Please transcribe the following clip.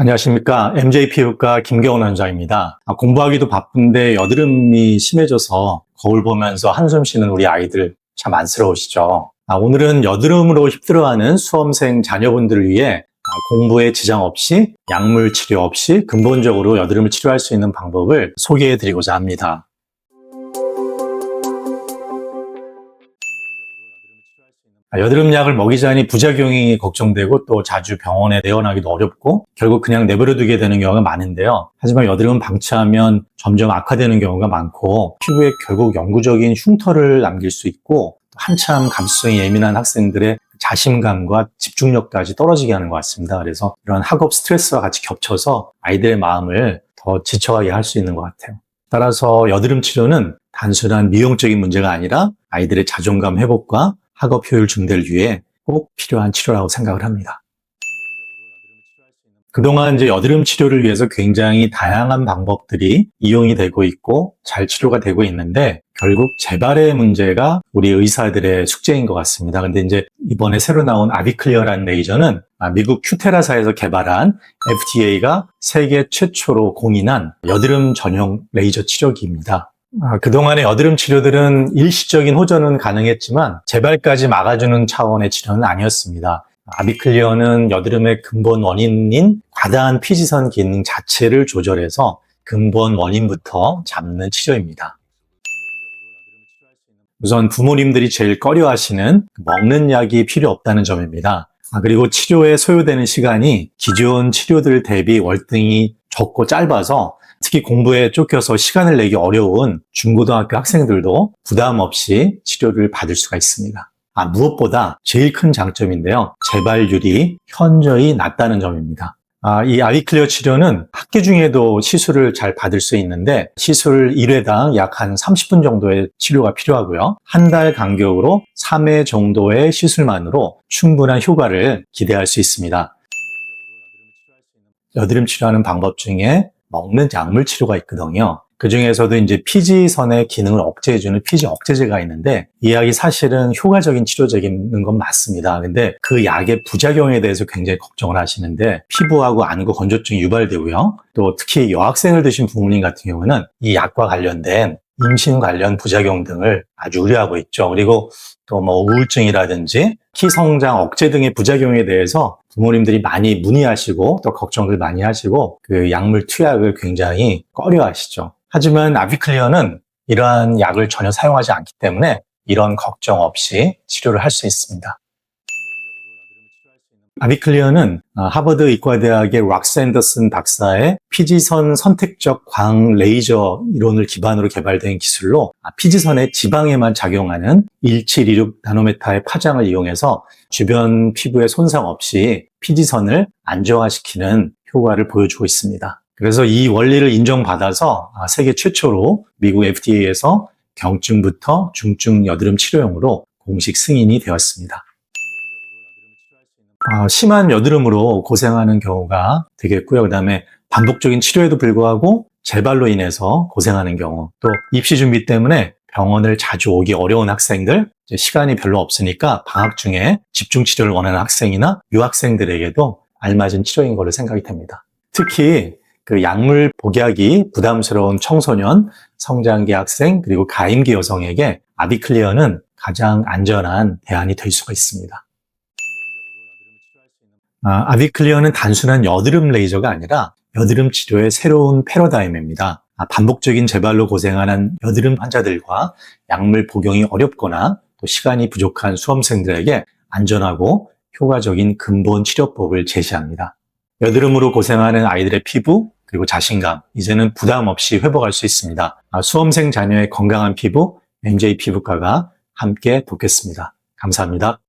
안녕하십니까. MJ 피부과 김경원 원장입니다. 아, 공부하기도 바쁜데 여드름이 심해져서 거울 보면서 한숨 쉬는 우리 아이들 참 안쓰러우시죠. 아, 오늘은 여드름으로 힘들어하는 수험생 자녀분들을 위해 아, 공부에 지장 없이 약물 치료 없이 근본적으로 여드름을 치료할 수 있는 방법을 소개해 드리고자 합니다. 여드름 약을 먹이자니 부작용이 걱정되고 또 자주 병원에 내원하기도 어렵고 결국 그냥 내버려 두게 되는 경우가 많은데요. 하지만 여드름은 방치하면 점점 악화되는 경우가 많고 피부에 결국 영구적인 흉터를 남길 수 있고 한참 감수성이 예민한 학생들의 자신감과 집중력까지 떨어지게 하는 것 같습니다. 그래서 이런 학업 스트레스와 같이 겹쳐서 아이들의 마음을 더 지쳐가게 할 수 있는 것 같아요. 따라서 여드름 치료는 단순한 미용적인 문제가 아니라 아이들의 자존감 회복과 학업 효율 증대를 위해 꼭 필요한 치료라고 생각을 합니다. 그동안 이제 여드름 치료를 위해서 굉장히 다양한 방법들이 이용이 되고 있고 잘 치료가 되고 있는데 결국 재발의 문제가 우리 의사들의 숙제인 것 같습니다. 근데 이제 이번에 새로 나온 아비클리어라는 레이저는 아, 미국 큐테라사에서 개발한 FDA가 세계 최초로 공인한 여드름 전용 레이저 치료기입니다. 아, 그동안의 여드름 치료들은 일시적인 호전은 가능했지만 재발까지 막아주는 차원의 치료는 아니었습니다. 아비클리어는 여드름의 근본 원인인 과다한 피지선 기능 자체를 조절해서 근본 원인부터 잡는 치료입니다. 우선 부모님들이 제일 꺼려하시는 먹는 약이 필요 없다는 점입니다. 아, 그리고 치료에 소요되는 시간이 기존 치료들 대비 월등히 적고 짧아서 특히 공부에 쫓겨서 시간을 내기 어려운 중고등학교 학생들도 부담 없이 치료를 받을 수가 있습니다. 아, 무엇보다 제일 큰 장점인데요. 재발률이 현저히 낮다는 점입니다. 아, 이 아이클리어 치료는 학기 중에도 시술을 잘 받을 수 있는데 시술 1회당 약 한 30분 정도의 치료가 필요하고요. 한 달 간격으로 3회 정도의 시술만으로 충분한 효과를 기대할 수 있습니다. 여드름 치료하는 방법 중에 먹는 약물 치료가 있거든요. 그 중에서도 이제 피지선의 기능을 억제해주는 피지 억제제가 있는데 이 약이 사실은 효과적인 치료적인 건 맞습니다. 근데 그 약의 부작용에 대해서 굉장히 걱정을 하시는데 피부하고 안구 건조증이 유발되고요. 또 특히 여학생을 드신 부모님 같은 경우는 이 약과 관련된 임신 관련 부작용 등을 아주 우려하고 있죠. 그리고 또 뭐 우울증이라든지 키 성장 억제 등의 부작용에 대해서 부모님들이 많이 문의하시고 또 걱정을 많이 하시고 그 약물 투약을 굉장히 꺼려 하시죠. 하지만 아비클리어는 이러한 약을 전혀 사용하지 않기 때문에 이런 걱정 없이 치료를 할 수 있습니다. 아비클리어는 아, 하버드 의과대학의 락샌더슨 박사의 피지선 선택적 광 레이저 이론을 기반으로 개발된 기술로 아, 피지선의 지방에만 작용하는 1726 나노메타의 파장을 이용해서 주변 피부에 손상 없이 피지선을 안정화시키는 효과를 보여주고 있습니다. 그래서 이 원리를 인정받아서 아, 세계 최초로 미국 FDA에서 경증부터 중증 여드름 치료용으로 공식 승인이 되었습니다. 아, 심한 여드름으로 고생하는 경우가 되겠고요. 그 다음에 반복적인 치료에도 불구하고 재발로 인해서 고생하는 경우, 또 입시 준비 때문에 병원을 자주 오기 어려운 학생들, 시간이 별로 없으니까 방학 중에 집중 치료를 원하는 학생이나 유학생들에게도 알맞은 치료인 걸로 생각이 됩니다. 특히 그 약물 복약이 부담스러운 청소년, 성장기 학생, 그리고 가임기 여성에게 아비클리어는 가장 안전한 대안이 될 수가 있습니다. 아, 아비클리어는 단순한 여드름 레이저가 아니라 여드름 치료의 새로운 패러다임입니다. 아, 반복적인 재발로 고생하는 여드름 환자들과 약물 복용이 어렵거나 또 시간이 부족한 수험생들에게 안전하고 효과적인 근본 치료법을 제시합니다. 여드름으로 고생하는 아이들의 피부 그리고 자신감 이제는 부담 없이 회복할 수 있습니다. 아, 수험생 자녀의 건강한 피부 MJ 피부과가 함께 돕겠습니다. 감사합니다.